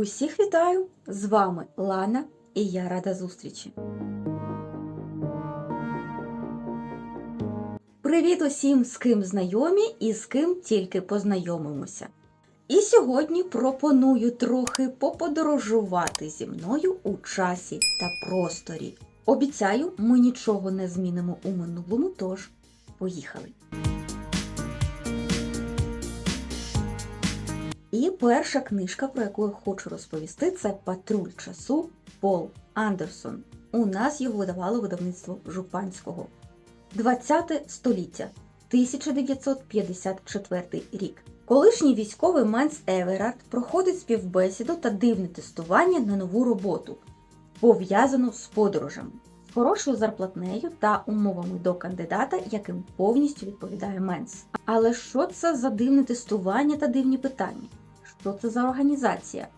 Усіх вітаю! З вами Лана і я рада зустрічі. Привіт усім, з ким знайомі і з ким тільки познайомимося. І сьогодні пропоную трохи поподорожувати зі мною у часі та просторі. Обіцяю, ми нічого не змінимо у минулому, тож поїхали. І перша книжка, про яку я хочу розповісти, це Патруль часу Пол Андерсон. У нас його видавало видавництво Жупанського. 20 століття, 1954 рік. Колишній військовий Менс Еверард проходить співбесіду та дивне тестування на нову роботу, пов'язану з подорожами, з хорошою зарплатнею та умовами до кандидата, яким повністю відповідає Менс. Але що це за дивне тестування та дивні питання? Що це за організація?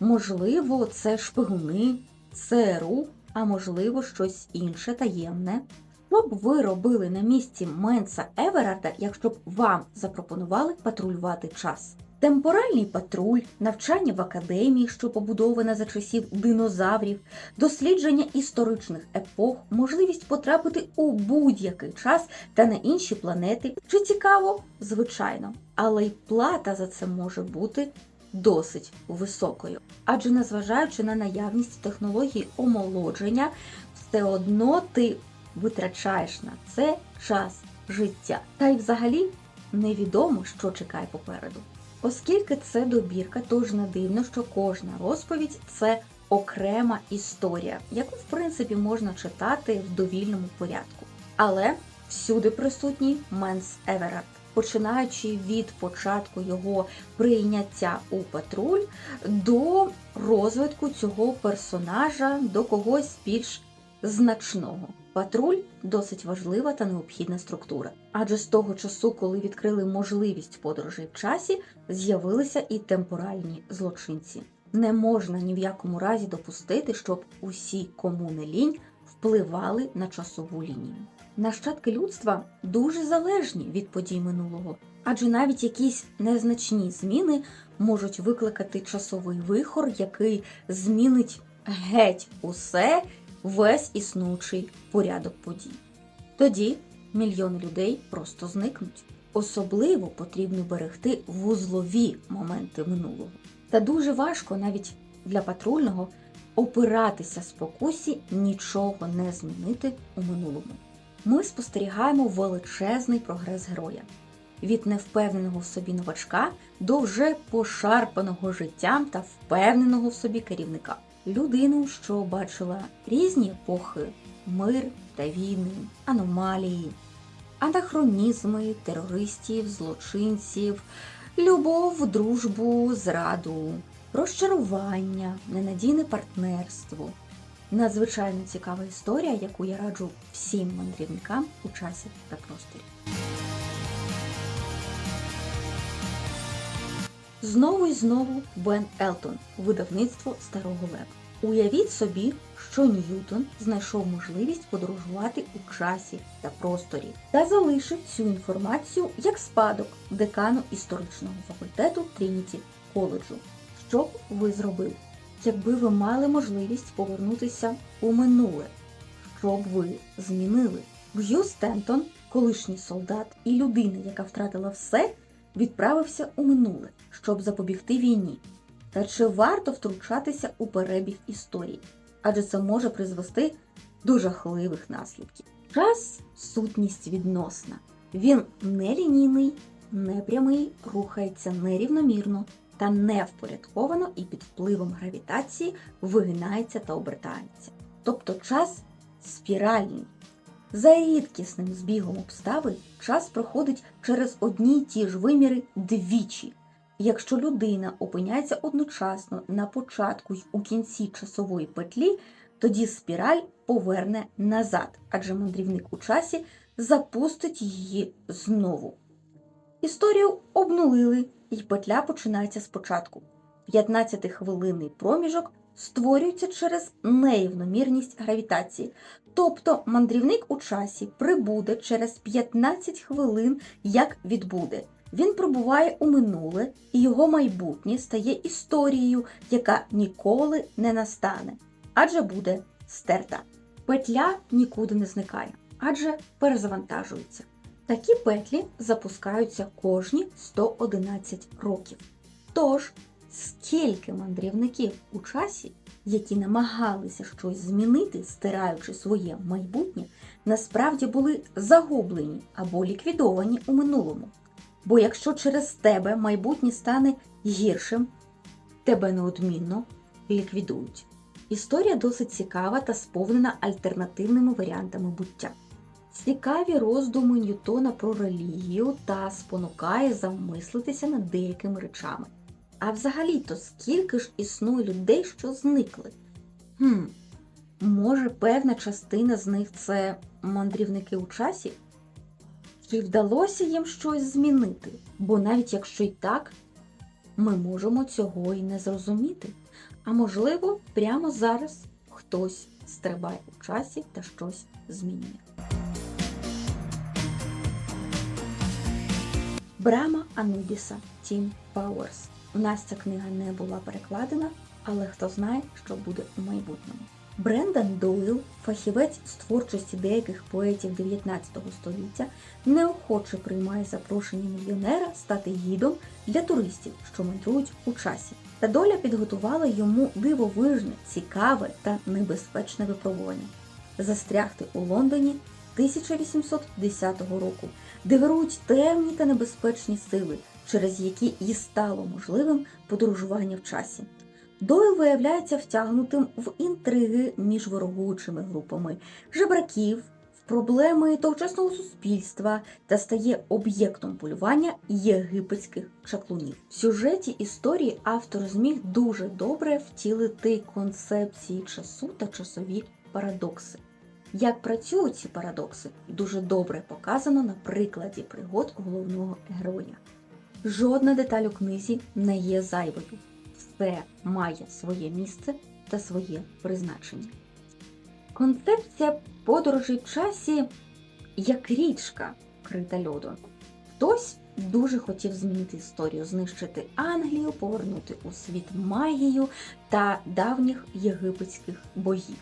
Можливо, це шпигуни, ЦРУ, а можливо, щось інше таємне. Що б ви робили на місці Менса Еверарда, якщо б вам запропонували патрулювати час? Темпоральний патруль, навчання в академії, що побудована за часів динозаврів, дослідження історичних епох, можливість потрапити у будь-який час та на інші планети. Чи цікаво? Звичайно, але й плата за це може бути досить високою. Адже незважаючи на наявність технологій омолодження, все одно ти витрачаєш на це час життя. Та й взагалі невідомо, що чекає попереду. Оскільки це добірка, тож не дивно, що кожна розповідь це окрема історія, яку в принципі можна читати в довільному порядку. Але всюди присутній Менс Еверард, починаючи від початку його прийняття у патруль до розвитку цього персонажа до когось більш значного. Патруль досить важлива та необхідна структура, адже з того часу, коли відкрили можливість подорожей в часі, з'явилися і темпоральні злочинці. Не можна ні в якому разі допустити, щоб усі, кому не лінь, впливали на часову лінію. Нащадки людства дуже залежні від подій минулого, адже навіть якісь незначні зміни можуть викликати часовий вихор, який змінить геть усе весь існуючий порядок подій. Тоді мільйони людей просто зникнуть. Особливо потрібно берегти вузлові моменти минулого. Та дуже важко навіть для патрульного опиратися спокусі нічого не змінити у минулому. Ми спостерігаємо величезний прогрес героя від невпевненого в собі новачка до вже пошарпаного життям та впевненого в собі керівника людину, що бачила різні епохи, мир та війни, аномалії, анахронізми, терористів, злочинців, любов, дружбу, зраду, розчарування, ненадійне партнерство. Надзвичайно цікава історія, яку я раджу всім мандрівникам у часі та просторі. Знову і знову Бен Елтон, видавництво Старого Лева. Уявіть собі, що Ньютон знайшов можливість подорожувати у часі та просторі та залишив цю інформацію як спадок декану історичного факультету Трініті коледжу. Що б ви зробили, якби ви мали можливість повернутися у минуле? Що б ви змінили? Г'ю Стентон, колишній солдат і людина, яка втратила все, відправився у минуле, щоб запобігти війні. Та чи варто втручатися у перебіг історії? Адже це може призвести до жахливих наслідків. Час сутність відносна. Він не лінійний, не прямий, рухається нерівномірно та невпорядковано і під впливом гравітації вигинається та обертається. Тобто час спіральний. За рідкісним збігом обставин час проходить через одні й ті ж виміри двічі. Якщо людина опиняється одночасно на початку й у кінці часової петлі, тоді спіраль поверне назад, адже мандрівник у часі запустить її знову. Історію обнулили, і петля починається спочатку. 15-хвилинний проміжок створюється через нерівномірність гравітації. Тобто мандрівник у часі прибуде через 15 хвилин, як відбуде. Він пробуває у минуле, і його майбутнє стає історією, яка ніколи не настане, адже буде стерта. Петля нікуди не зникає, адже перезавантажується. Такі петлі запускаються кожні 111 років. Тож, скільки мандрівників у часі, які намагалися щось змінити, стираючи своє майбутнє, насправді були загублені або ліквідовані у минулому. Бо якщо через тебе майбутнє стане гіршим, тебе неодмінно ліквідують. Історія досить цікава та сповнена альтернативними варіантами буття. Цікаві роздуми Ньютона про релігію та спонукає замислитися над деякими речами. А взагалі-то скільки ж існує людей, що зникли? Хм, може, певна частина з них це мандрівники у часі? Чи вдалося їм щось змінити? Бо навіть якщо й так, ми можемо цього і не зрозуміти. А можливо, прямо зараз хтось стрибає у часі та щось змінює. Брама Анубіса Тім Пауерс. У нас ця книга не була перекладена, але хто знає, що буде у майбутньому. Брендан Дойл, фахівець з творчості деяких поетів 19 століття, неохоче приймає запрошення мільйонера стати гідом для туристів, що мандрують у часі. Та доля підготувала йому дивовижне, цікаве та небезпечне випробування застрягти у Лондоні 1810 року, де вирують темні та небезпечні сили, через які і стало можливим подорожування в часі. Дойл виявляється втягнутим в інтриги між ворогуючими групами жебраків, в проблеми тогочасного суспільства та стає об'єктом полювання єгипетських чаклунів. В сюжеті історії автор зміг дуже добре втілити концепції часу та часові парадокси. Як працюють ці парадокси, дуже добре показано на прикладі пригод головного героя. Жодна деталь у книзі не є зайвою. Все має своє місце та своє призначення. Концепція подорожі в часі як річка, крита льодом. Хтось дуже хотів змінити історію, знищити Англію, повернути у світ магію та давніх єгипетських богів.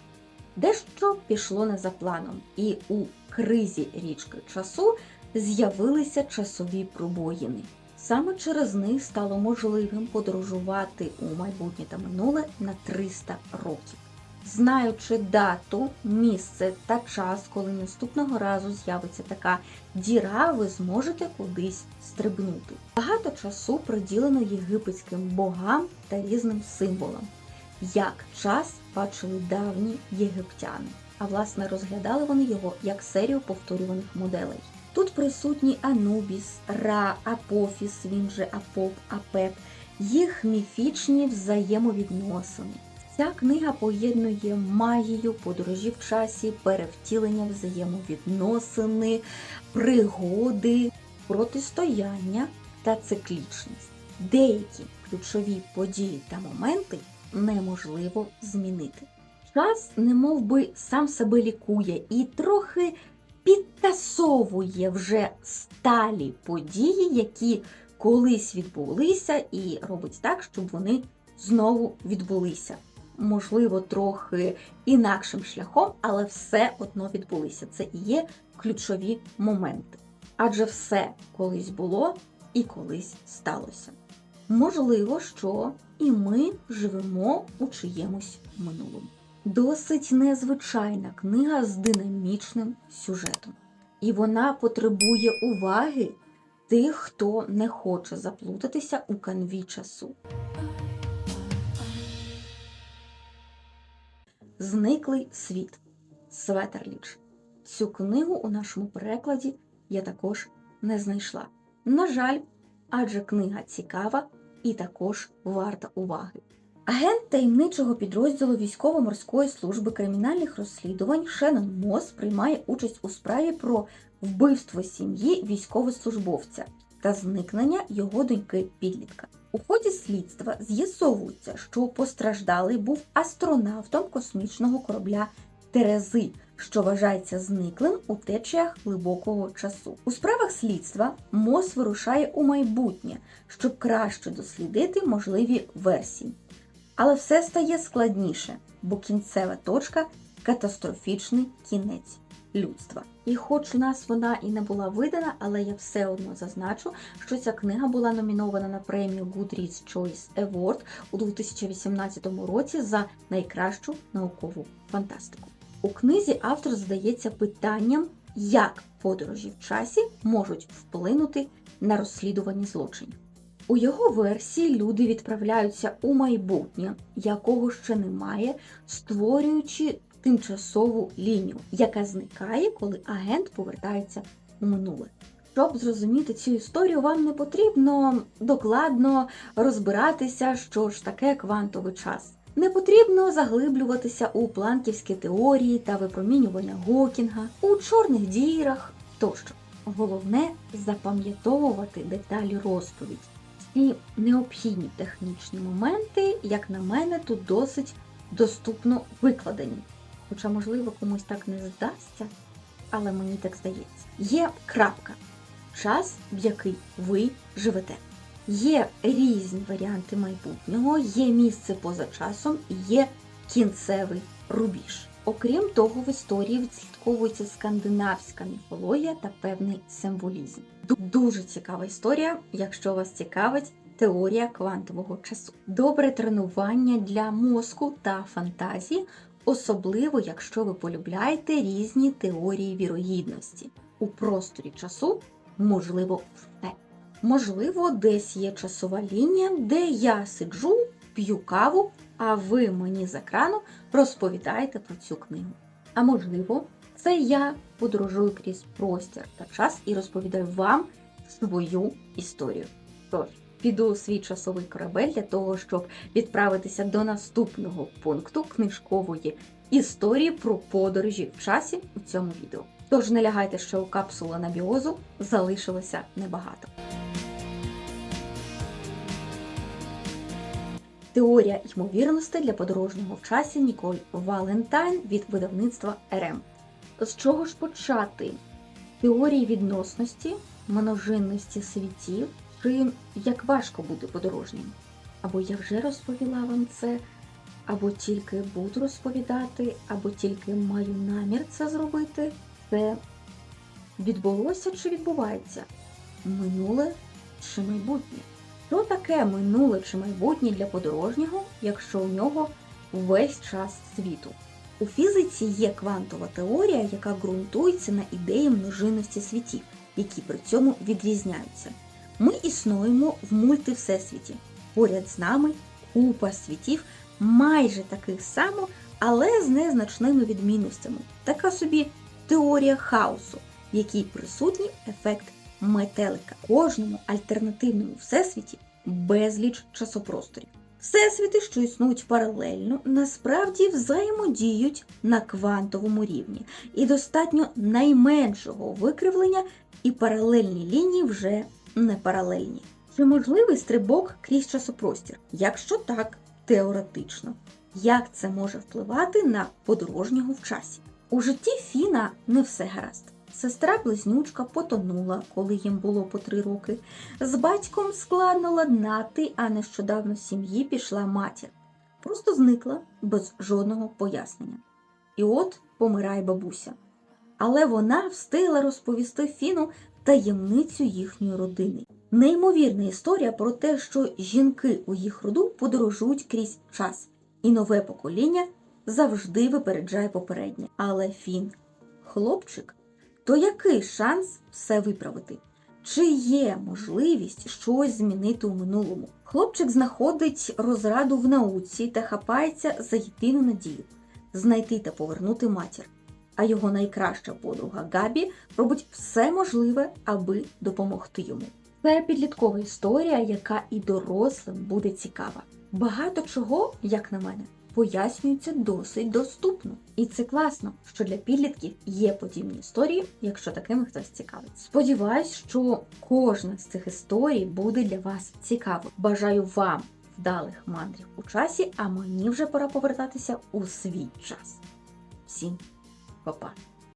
Дещо пішло не за планом, і у кризі річки часу з'явилися часові пробоїни. Саме через них стало можливим подорожувати у майбутнє та минуле на 300 років. Знаючи дату, місце та час, коли наступного разу з'явиться така діра, ви зможете кудись стрибнути. Багато часу приділено єгипетським богам та різним символам, як час бачили давні єгиптяни, а власне розглядали вони його як серію повторюваних моделей. Тут присутні Анубіс, Ра, Апофіс, він же Апоп, Апеп, їх міфічні взаємовідносини. Ця книга поєднує магію, подорожі в часі, перевтілення взаємовідносини, пригоди, протистояння та циклічність. Деякі ключові події та моменти неможливо змінити. Час, немов би сам себе лікує і трохи підтасовує вже сталі події, які колись відбулися, і робить так, щоб вони знову відбулися. Можливо, трохи інакшим шляхом, але все одно відбулися. Це і є ключові моменти. Адже все колись було і колись сталося. Можливо, що і ми живемо у чиємусь минулому. Досить незвичайна книга з динамічним сюжетом. І вона потребує уваги тих, хто не хоче заплутатися у канві часу. Зниклий світ Светерліч. Цю книгу у нашому перекладі я також не знайшла. На жаль, адже книга цікава і також варта уваги. Агент таємничого підрозділу військово-морської служби кримінальних розслідувань Шеннон Мос приймає участь у справі про вбивство сім'ї військовослужбовця та зникнення його доньки підлітка. У ході слідства з'ясовується, що постраждалий був астронавтом космічного корабля Терези, що вважається зниклим у течіях глибокого часу. У справах слідства МОЗ вирушає у майбутнє, щоб краще дослідити можливі версії. Але все стає складніше, бо кінцева точка катастрофічний кінець людства. І хоч у нас вона і не була видана, але я все одно зазначу, що ця книга була номінована на премію Goodreads Choice Award у 2018 році за найкращу наукову фантастику. У книзі автор задається питанням, як подорожі в часі можуть вплинути на розслідування злочинів. У його версії люди відправляються у майбутнє, якого ще немає, створюючи тимчасову лінію, яка зникає, коли агент повертається у минуле. Щоб зрозуміти цю історію, вам не потрібно докладно розбиратися, що ж таке квантовий час. Не потрібно заглиблюватися у планківські теорії та випромінювання Гокінга, у чорних дірах тощо. Головне запам'ятовувати деталі розповіді. Ці необхідні технічні моменти, як на мене, тут досить доступно викладені. Хоча, можливо, комусь так не здасться, але мені так здається. Є крапка, час, в який ви живете. Є різні варіанти майбутнього, є місце поза часом є кінцевий рубіж. Окрім того, в історії відслідковується скандинавська міфологія та певний символізм. Дуже цікава історія, якщо вас цікавить теорія квантового часу. Добре тренування для мозку та фантазії, особливо якщо ви полюбляєте різні теорії вірогідності. У просторі часу можливо все. Можливо, десь є часова лінія, де я сиджу, п'ю каву, а ви мені з екрану розповідаєте про цю книгу. А можливо, це я подорожую крізь простір та час і розповідаю вам свою історію. Тож, піду у свій часовий корабель для того, щоб відправитися до наступного пункту книжкової історії про подорожі в часі у цьому відео. Тож не лягайте, що у капсулу анабіозу залишилося небагато. Теорія ймовірності для подорожнього в часі Ніколь Валентайн від видавництва РМ. З чого ж почати? Теорії відносності, множинності світів, чи як важко бути подорожнім? Або я вже розповіла вам це, або тільки буду розповідати, або тільки маю намір це зробити. Це відбулося чи відбувається? Минуле чи майбутнє? Що таке минуле чи майбутнє для подорожнього, якщо у нього весь час світу? У фізиці є квантова теорія, яка ґрунтується на ідеї множинності світів, які при цьому відрізняються. Ми існуємо в мультивсесвіті. Поряд з нами купа світів, майже таких само, але з незначними відмінностями. Така собі теорія хаосу, в якій присутній ефект метелика. Кожному альтернативному всесвіті безліч часопросторів. Всесвіти, що існують паралельно, насправді взаємодіють на квантовому рівні, і достатньо найменшого викривлення, і паралельні лінії вже не паралельні. Чи можливий стрибок крізь часопростір? Якщо так, теоретично. Як це може впливати на подорожнього в часі? У житті Фіна не все гаразд. Сестра-близнючка потонула, коли їм було по три роки. З батьком складно ладнати, а нещодавно з сім'ї пішла матір. Просто зникла без жодного пояснення. І от помирає бабуся. Але вона встигла розповісти Фіну таємницю їхньої родини. Неймовірна історія про те, що жінки у їх роду подорожують крізь час, і нове покоління завжди випереджає попереднє. Але Фін хлопчик, то який шанс все виправити? Чи є можливість щось змінити у минулому? Хлопчик знаходить розраду в науці та хапається за єдину надію знайти та повернути матір. А його найкраща подруга Габі робить все можливе, аби допомогти йому. Це підліткова історія, яка і дорослим буде цікава. Багато чого, як на мене, пояснюється досить доступно. І це класно, що для підлітків є подібні історії, якщо такими хтось цікавить. Сподіваюсь, що кожна з цих історій буде для вас цікавою. Бажаю вам вдалих мандрів у часі, а мені вже пора повертатися у свій час. Всім Па-па!